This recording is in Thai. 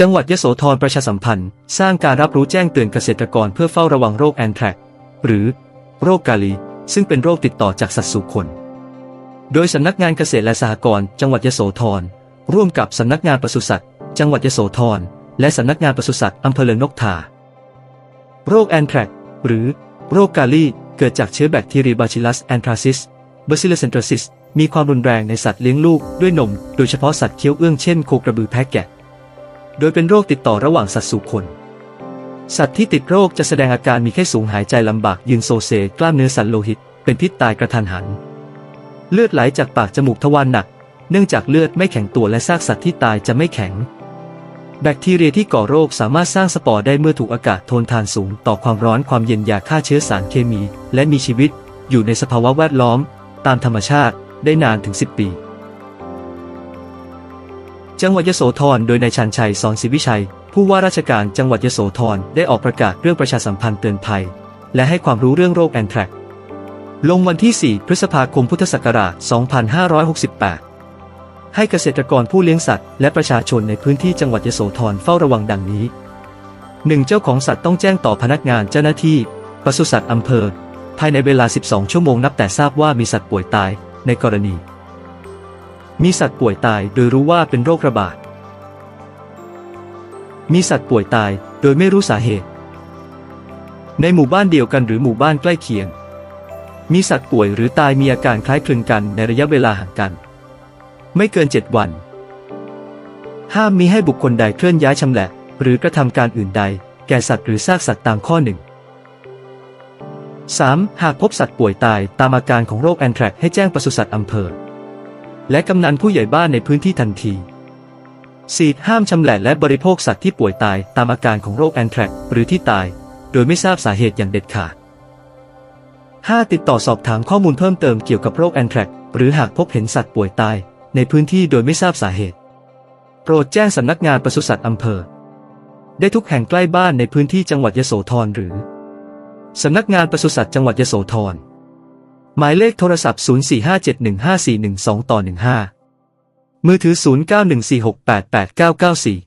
จังหวัดยโสธรประชาสัมพันธ์ สร้างการรับรู้แจ้งเตือนเกษตรกรเพื่อเฝ้าระวังโรคแอนแทรกหรือ โรคกาลี ซึ่งเป็นโรคติดต่อจากสัตว์สู่คน โดยสำนักงานเกษตรและสหกรณ์จังหวัดยโสธรร่วมกับสำนักงานปศุสัตว์จังหวัดยโสธรและสำนักงานปศุสัตว์อำเภอเลิงนกทา โรคแอนแทรกหรือ โรคกาลีเกิดจากเชื้อแบคทีเรียบาซิลัสแอนทราซิสบาซิลัสแอนทราซิสมีความรุนแรงในสัตว์เลี้ยงลูกด้วยนม โดยเฉพาะสัตว์เคี้ยวเอื้องเช่นโคกระบือแพะแกะ โดยเป็นโรคติดต่อระหว่างสัตว์สู่คน สัตว์ที่ติดโรคจะแสดงอาการมีไข้สูงหายใจลำบากยืนโซเซกล้ามเนื้อสั่นโลหิต เป็นพิษตายกระทันหัน เลือดไหลจากปากจมูกทวารหนัก เนื่องจากเลือดไม่แข็งตัวและซากสัตว์ที่ตายจะไม่แข็ง แบคทีเรียที่ก่อโรคสามารถสร้างสปอร์ได้เมื่อถูกอากาศทนทานสูง ต่อความร้อนความเย็นยาฆ่าเชื้อสารเคมี และมีชีวิต อยู่ในสภาวะแวดล้อม ตามธรรมชาติได้นานถึง 10 ปี จังหวัดยโสธร โดยนายชันชัยสอนศิวิชัย ผู้ว่าราชการจังหวัดยโสธรได้ออกประกาศเรื่องประชาสัมพันธ์เตือนภัย และให้ความรู้เรื่องโรคแอนแทรกลงวันที่ 4 พฤษภาคมพุทธศักราช 2568 ให้เกษตรกรผู้เลี้ยงสัตว์ และประชาชนในพื้นที่จังหวัดยโสธรเฝ้าระวังดังนี้ 1. เจ้าของสัตว์ต้องแจ้งต่อพนักงานเจ้าหน้าที่ปศุสัตว์อำเภอ ภายในเวลา 12 ชั่วโมงนับแต่ทราบว่ามีสัตว์ป่วยตายในกรณี มีสัตว์ป่วยตายโดยรู้ว่าเป็นโรคระบาด มีสัตว์ป่วยตายโดยไม่รู้สาเหตุ ในหมู่บ้านเดียวกันหรือหมู่บ้านใกล้เคียง มีสัตว์ป่วยหรือตายมีอาการคล้ายคลึงกันในระยะเวลาห่างกัน ไม่เกิน 7 วัน ห้ามมีให้บุคคลใดเคลื่อนย้ายชำแหละ หรือกระทำการอื่นใด แก่สัตว์หรือซากสัตว์ตามข้อหนึ่ง 3. หากพบสัตว์ป่วยตายตามอาการของโรคแอนแทรกให้แจ้งปศุสัตว์อำเภอ และกำนันผู้ใหญ่บ้านในพื้นที่ทันที 4. ห้ามชำแหละและบริโภคสัตว์ที่ป่วยตายตามอาการของโรคแอนแทรกหรือที่ตาย โดยไม่ทราบสาเหตุอย่างเด็ดขาด 5. ติดต่อสอบถามข้อมูลเพิ่มเติมเกี่ยวกับโรคแอนแทรกหรือหากพบเห็นสัตว์ป่วยตาย ในพื้นที่โดยไม่ทราบสาเหตุ โปรดแจ้งสำนักงานปศุสัตว์อำเภอ ได้ทุกแห่งใกล้บ้านในพื้นที่จังหวัดยโสธรหรือสำนักงานปศุสัตว์จังหวัดยโสธร หมายเลขโทรศัพท์ 045715412ต่อ 15 มือถือ 0914688994